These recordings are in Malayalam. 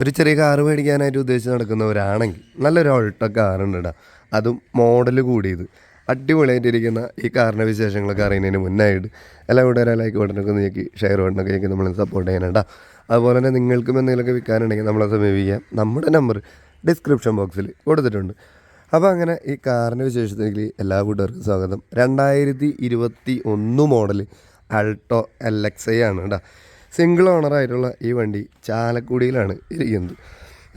ഒരു ചെറിയ കാറ് മേടിക്കാനായിട്ട് ഉദ്ദേശിച്ച് നടക്കുന്നവരാണെങ്കിൽ നല്ലൊരു ഓൾട്ടോ കാറുണ്ട് കേട്ടോ അതും മോഡൽ കൂടിയത്. അടിപൊളിയായിട്ടിരിക്കുന്ന ഈ കാറിന്റെ വിശേഷങ്ങളൊക്കെ അറിയുന്നതിന് മുന്നായിട്ട് എല്ലാ ലൈക്ക് ബട്ടനൊക്കെ നീക്കി ഷെയർ ബട്ടനൊക്കെ നീക്കി നമ്മൾ സപ്പോർട്ട് ചെയ്യാനുണ്ടാ അതുപോലെ തന്നെ നിങ്ങൾക്കും എന്തെങ്കിലുമൊക്കെ വിൽക്കാനുണ്ടെങ്കിൽ നമ്മളെ സമീപിക്കാം. നമ്മുടെ നമ്പർ ഡിസ്ക്രിപ്ഷൻ ബോക്സിൽ കൊടുത്തിട്ടുണ്ട്. അപ്പോൾ അങ്ങനെ ഈ കാറിന്റെ വിശേഷത്തിലേക്ക് എല്ലാ കൂട്ടുകാർക്കും സ്വാഗതം. രണ്ടായിരത്തി ഇരുപത്തി ഒന്ന് model Alto L X I ആണ് കേട്ടോ സിംഗിൾ ഓണറായിട്ടുള്ള ഈ വണ്ടി ചാലക്കുടിയിലാണ് ഇരിക്കുന്നത്.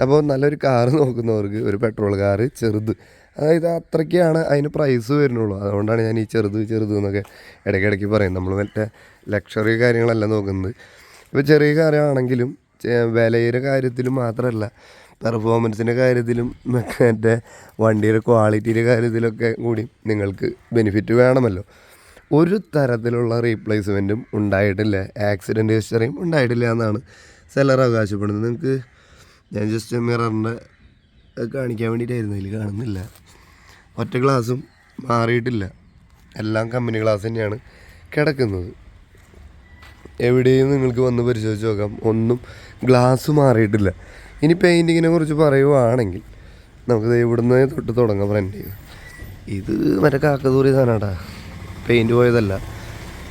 അപ്പോൾ നല്ലൊരു കാറ് നോക്കുന്നവർക്ക് ഒരു പെട്രോൾ കാറ് ചെറുത്. അതായത് അത്രയ്ക്കാണ് അതിന് പ്രൈസ് വരുന്നുള്ളൂ. അതുകൊണ്ടാണ് ഞാൻ ഈ ചെറുത് ചെറുത് എന്നൊക്കെ ഇടയ്ക്കിടയ്ക്ക് പറയും നമ്മൾ മറ്റേ ലക്ഷറി കാര്യങ്ങളല്ല നോക്കുന്നത്. ഇപ്പോൾ ചെറിയ കാറാണെങ്കിലും വിലയുടെ കാര്യത്തിലും മാത്രമല്ല പെർഫോമൻസിന്റെ കാര്യത്തിലും മറ്റേ വണ്ടിയുടെ ക്വാളിറ്റിയുടെ കാര്യത്തിലൊക്കെ കൂടി നിങ്ങൾക്ക് ബെനിഫിറ്റ് വേണമല്ലോ. ഒരു തരത്തിലുള്ള റീപ്ലേസ്മെന്റും ഉണ്ടായിട്ടില്ല. ആക്സിഡന്റ് ഹിസ്റ്ററിയും ഉണ്ടായിട്ടില്ല എന്നാണ് സെല്ലർ അവകാശപ്പെടുന്നത്. നിങ്ങൾക്ക് ഞാൻ ജസ്റ്റ് മിററിന്റെ കാണിക്കാൻ വേണ്ടിയിട്ടായിരുന്നു. അതിൽ കാണുന്നില്ല. ഒറ്റ ഗ്ലാസും മാറിയിട്ടില്ല. എല്ലാം കമ്പനി ഗ്ലാസ് തന്നെയാണ് കിടക്കുന്നത്. എവിടെയും നിങ്ങൾക്ക് വന്ന് പരിശോധിച്ച് നോക്കാം. ഒന്നും ഗ്ലാസ് മാറിയിട്ടില്ല. ഇനി പെയിന്റിങ്ങിനെ കുറിച്ച് പറയുവാണെങ്കിൽ നമുക്ക് ഇവിടുന്ന് തൊട്ട് തുടങ്ങാം ഫ്രണ്ട് ഇത് മറ്റേ കാക്കതൂറി സാധനമാട്ടാ പെയിന്റ് പോയതല്ല.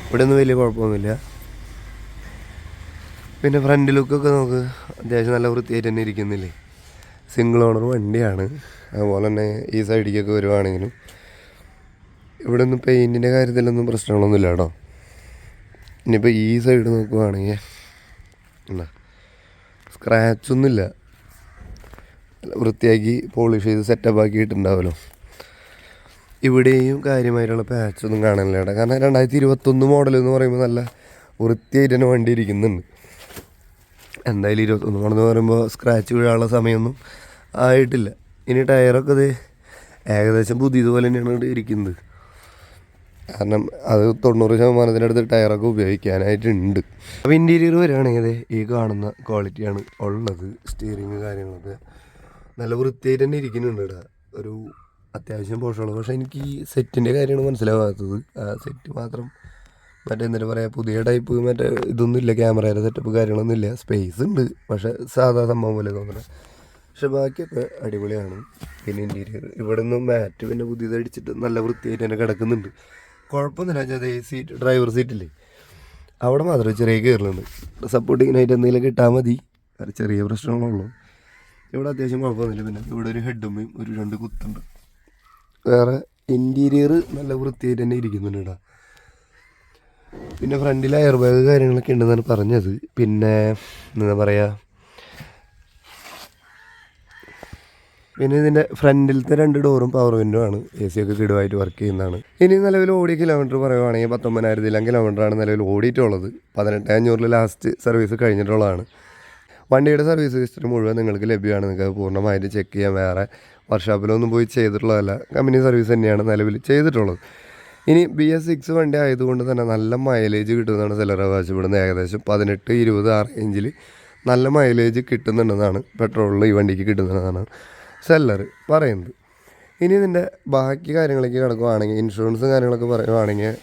ഇവിടെ ഒന്നും വലിയ കുഴപ്പമൊന്നുമില്ല. പിന്നെ ഫ്രണ്ട് ലുക്കൊക്കെ നമുക്ക് അത്യാവശ്യം നല്ല വൃത്തിയായിട്ട് തന്നെ ഇരിക്കുന്നില്ലേ? സിംഗിൾ ഓണർ വണ്ടിയാണ്. അതുപോലെ തന്നെ ഈ സൈഡിലേക്കൊക്കെ വരുവാണെങ്കിലും. ഇവിടെ ഒന്നും പെയിന്റിന്റെ കാര്യത്തിലൊന്നും പ്രശ്നങ്ങളൊന്നുമില്ല കേട്ടോ. ഇനിയിപ്പോൾ ഈ സൈഡ് നോക്കുവാണെങ്കിൽ എന്നാ സ്ക്രാച്ചൊന്നുമില്ല വൃത്തിയാക്കി പോളിഷ് ചെയ്ത് സെറ്റപ്പ് ആക്കിയിട്ടുണ്ടാവുമല്ലോ ഇവിടെയും കാര്യമായിട്ടുള്ള പാച്ചൊന്നും കാണാനില്ല കേട്ടോ. കാരണം രണ്ടായിരത്തി ഇരുപത്തൊന്ന് മോഡൽ എന്ന് പറയുമ്പോൾ നല്ല വൃത്തിയായിട്ട് തന്നെ വണ്ടി ഇരിക്കുന്നുണ്ട്. എന്തായാലും ഇരുപത്തൊന്ന് മോഡൽ എന്ന് പറയുമ്പോൾ സ്ക്രാച്ച് വീഴാനുള്ള സമയമൊന്നും ആയിട്ടില്ല. ഇനി ടയറൊക്കെ ഇത് ഏകദേശം പുതിയതുപോലെ തന്നെയാണ് ഇരിക്കുന്നത്. കാരണം അത് തൊണ്ണൂറ് ശതമാനത്തിനടുത്ത് ടയറൊക്കെ ഉപയോഗിക്കാനായിട്ടുണ്ട്. അപ്പോൾ ഇന്റീരിയർ വരികയാണെങ്കിൽ ഈ കാണുന്ന ക്വാളിറ്റിയാണ് ഉള്ളത്. സ്റ്റിയറിങ് കാര്യങ്ങളൊക്കെ നല്ല വൃത്തിയായിട്ട് തന്നെ ഇരിക്കുന്നുണ്ട് ഒരു അത്യാവശ്യം പോഷമുള്ളത് പക്ഷേ എനിക്ക് ഈ സെറ്റിന്റെ കാര്യമാണ് മനസ്സിലാവാത്തത്. ആ സെറ്റ് മാത്രം മറ്റേ എന്തിനു പറയുക പുതിയ ടൈപ്പ് മറ്റേ ഇതൊന്നും ഇല്ല ക്യാമറയുടെ സെറ്റപ്പ് കാര്യങ്ങളൊന്നും ഇല്ല. സ്പേസ് ഉണ്ട് പക്ഷേ സാധാ സംഭവം പോലെ തോന്നണം. പക്ഷെ ബാക്കിയൊക്കെ അടിപൊളിയാണ്. പിന്നെ ഇന്റീരിയർ ഇവിടെ നിന്ന് മാറ്റ് പിന്നെ പുതിയത് അടിച്ചിട്ട് നല്ല വൃത്തിയായിട്ട് തന്നെ കിടക്കുന്നുണ്ട്. കുഴപ്പമൊന്നുമില്ല ഞാൻ അതേ സീറ്റ് ഡ്രൈവർ സീറ്റില്ലേ അവിടെ മാത്രമേ ചെറിയ കയറലുണ്ട്. സപ്പോർട്ടിങ്ങിനായിട്ട് എന്തെങ്കിലും കിട്ടാൽ മതി. ചെറിയ പ്രശ്നങ്ങളുള്ളൂ ഇവിടെ അത്യാവശ്യം കുഴപ്പമൊന്നുമില്ല. പിന്നെ ഇവിടെ ഒരു ഹെഡുമ്മയും ഒരു രണ്ട് കുത്തുണ്ട്. വേറെ ഇന്റീരിയർ നല്ല വൃത്തിയായിട്ട് തന്നെ ഇരിക്കുന്നുണ്ട് കേട്ടോ. പിന്നെ ഫ്രണ്ടിൽ എയർ ബാഗ് കാര്യങ്ങളൊക്കെ ഉണ്ടെന്നാണ് പറഞ്ഞത്. പിന്നെ എന്താ പറയുക പിന്നെ ഇതിന്റെ ഫ്രണ്ടിലത്തെ രണ്ട് ഡോറും പവർ വിൻഡോ ആണ്. എ സി ഒക്കെ കിടുവായിട്ട് വർക്ക് ചെയ്യുന്നതാണ്. ഇനി നിലവിൽ ഓടിയ കിലോമീറ്റർ പറയുവാണെങ്കിൽ പത്തൊമ്പതിനായിരത്തിലും കിലോമീറ്ററാണ് നിലവിൽ ഓടിയിട്ടുള്ളത്. പതിനെട്ട് അഞ്ഞൂറിൽ ലാസ്റ്റ് സർവീസ് കഴിഞ്ഞിട്ടുള്ളതാണ്. വണ്ടിയുടെ സർവീസ് ഹിസ്റ്ററി മുഴുവൻ നിങ്ങൾക്ക് ലഭ്യമാണ്. നിങ്ങൾക്ക് പൂർണമായിട്ട് ചെക്ക് ചെയ്യാൻ വേറെ വർക്ക്ഷോപ്പിലൊന്നും പോയി ചെയ്തിട്ടുള്ളതല്ല. കമ്പനി സർവീസ് തന്നെയാണ് നിലവിൽ ചെയ്തിട്ടുള്ളത്. ഇനി ബി എസ് സിക്സ് വണ്ടി ആയതുകൊണ്ട് തന്നെ നല്ല മൈലേജ് കിട്ടുന്നതാണ് ചിലർ അവകാശപ്പെടുന്നത്. ഏകദേശം പതിനെട്ട് ഇരുപത് ആ റേഞ്ചിൽ നല്ല മൈലേജ് കിട്ടുന്നുണ്ടെന്നാണ് പെട്രോളിൽ ഈ വണ്ടിക്ക് കിട്ടുന്നതെന്നാണ് സെല്ലർ പറയുന്നത്. ഇനി ഇതിന്റെ ബാക്കി കാര്യങ്ങളൊക്കെ കിടക്കുവാണെങ്കിൽ ഇൻഷുറൻസും കാര്യങ്ങളൊക്കെ പറയുവാണെങ്കിൽ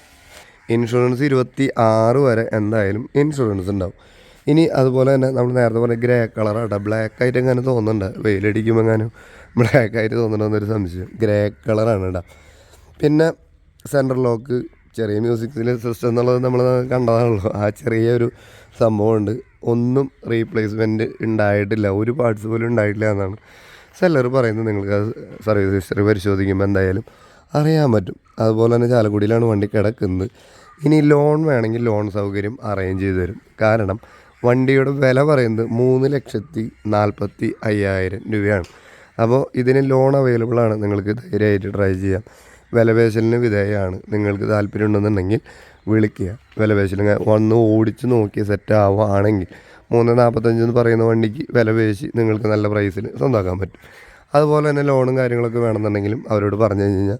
ഇൻഷുറൻസ് ഇരുപത്തി ആറ് വരെ എന്തായാലും ഇൻഷുറൻസ് ഉണ്ടാവും. ഇനി അതുപോലെ തന്നെ നമ്മൾ നേരത്തെ പറഞ്ഞ ഗ്രേ കളറാണ് ബ്ലാക്ക് ആയിട്ട് എങ്ങനെ തോന്നുന്നുണ്ട്. വെയിലടിക്കുമ്പോൾ എങ്ങാനും ബ്ലാക്ക് ആയിട്ട് തോന്നണമെന്നൊരു സംശയം. ഗ്രേ കളറാണ് കേട്ടോ. പിന്നെ സെൻട്രൽ ലോക്ക് ചെറിയ മ്യൂസിക് സിസ്റ്റം എന്നുള്ളത് നമ്മൾ കണ്ടതാണല്ലോ. ആ ചെറിയൊരു സംഭവമുണ്ട്. ഒന്നും റീപ്ലേസ്മെന്റ് ഉണ്ടായിട്ടില്ല. ഒരു പാർട്സ് പോലും ഉണ്ടായിട്ടില്ല എന്നാണ് സെല്ലർ പറയുന്നത്. നിങ്ങൾക്ക് സർവീസ് ഹിസ്റ്ററി പരിശോധിക്കുമ്പോൾ എന്തായാലും അറിയാൻ പറ്റും. അതുപോലെ തന്നെ ചാലക്കുടിയിലാണ് വണ്ടി കിടക്കുന്നത്. ഇനി ലോൺ വേണമെങ്കിൽ ലോൺ സൗകര്യം അറേഞ്ച് ചെയ്ത് തരും. കാരണം വണ്ടിയുടെ വില പറയുന്നത് മൂന്ന് ലക്ഷത്തി നാൽപ്പത്തി അയ്യായിരം രൂപയാണ്. അപ്പോൾ ഇതിന് ലോൺ അവൈലബിൾ ആണ്. നിങ്ങൾക്ക് ധൈര്യമായിട്ട് ട്രൈ ചെയ്യാം. വിലപേശലിന് വിധേയമാണ് നിങ്ങൾക്ക് താല്പര്യം ഉണ്ടെന്നുണ്ടെങ്കിൽ വിളിക്കുക വിലപേശലിന് വന്ന് ഓടിച്ച് നോക്കി സെറ്റ് ആവുകയാണെങ്കിൽ മൂന്ന് നാൽപ്പത്തഞ്ച് എന്ന് പറയുന്ന വണ്ടിക്ക് വിലപേശി നിങ്ങൾക്ക് നല്ല പ്രൈസിൽ സ്വന്തമാക്കാൻ പറ്റും. അതുപോലെ തന്നെ ലോണും കാര്യങ്ങളൊക്കെ വേണമെന്നുണ്ടെങ്കിലും അവരോട് പറഞ്ഞു കഴിഞ്ഞ് കഴിഞ്ഞാൽ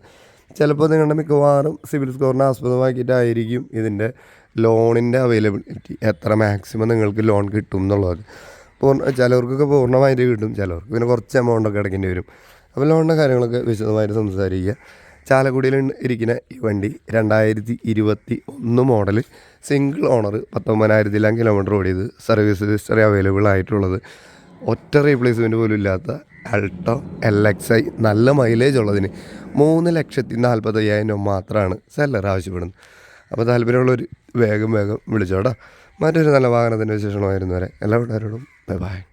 ചിലപ്പോൾ നിങ്ങളുടെ മിക്കവാറും സിവിൽ സ്കോറിനെ ആസ്പദമാക്കിയിട്ടായിരിക്കും ഇതിന്റെ ലോണിന്റെ അവൈലബിലിറ്റി എത്ര മാക്സിമം നിങ്ങൾക്ക് ലോൺ കിട്ടും എന്നുള്ളത്. പൂർണ ചിലവർക്കൊക്കെ പൂർണമായിട്ട് കിട്ടും ചിലവർക്ക് പിന്നെ കുറച്ച് എമൗണ്ടൊക്കെ അടയ്ക്കേണ്ടി വരും. അപ്പോൾ ലോണിന്റെ കാര്യങ്ങളൊക്കെ വിശദമായിട്ട് സംസാരിക്കുക. ചാലക്കുടിയിൽ ഇരിക്കുന്ന ഈ വണ്ടി രണ്ടായിരത്തി ഇരുപത്തി ഒന്ന് മോഡൽ സിംഗിൾ ഓണർ പത്തൊമ്പതിനായിരത്തിലാം കിലോമീറ്റർ ഓടിയത് സർവീസ് ഹിസ്റ്ററി അവൈലബിൾ ആയിട്ടുള്ളത്. ഒറ്റ റീപ്ലേസ്മെന്റ് പോലും ഇല്ലാത്ത അൾട്ടോ എൽ എക്സ് ഐ നല്ല മൈലേജ് ഉള്ളതിന് മൂന്ന് ലക്ഷത്തി നാൽപ്പത്തയ്യായിരം രൂപ മാത്രമാണ് സെല്ലർ ആവശ്യപ്പെടുന്നത്. അപ്പോൾ താല്പര്യമുള്ളവർ വേഗം വേഗം വിളിച്ചോടാ മറ്റൊരു നല്ല വാഹനത്തിന്റെ വിശേഷമായിരുന്നു വരെ എല്ലാവരോടും ബൈ ബൈ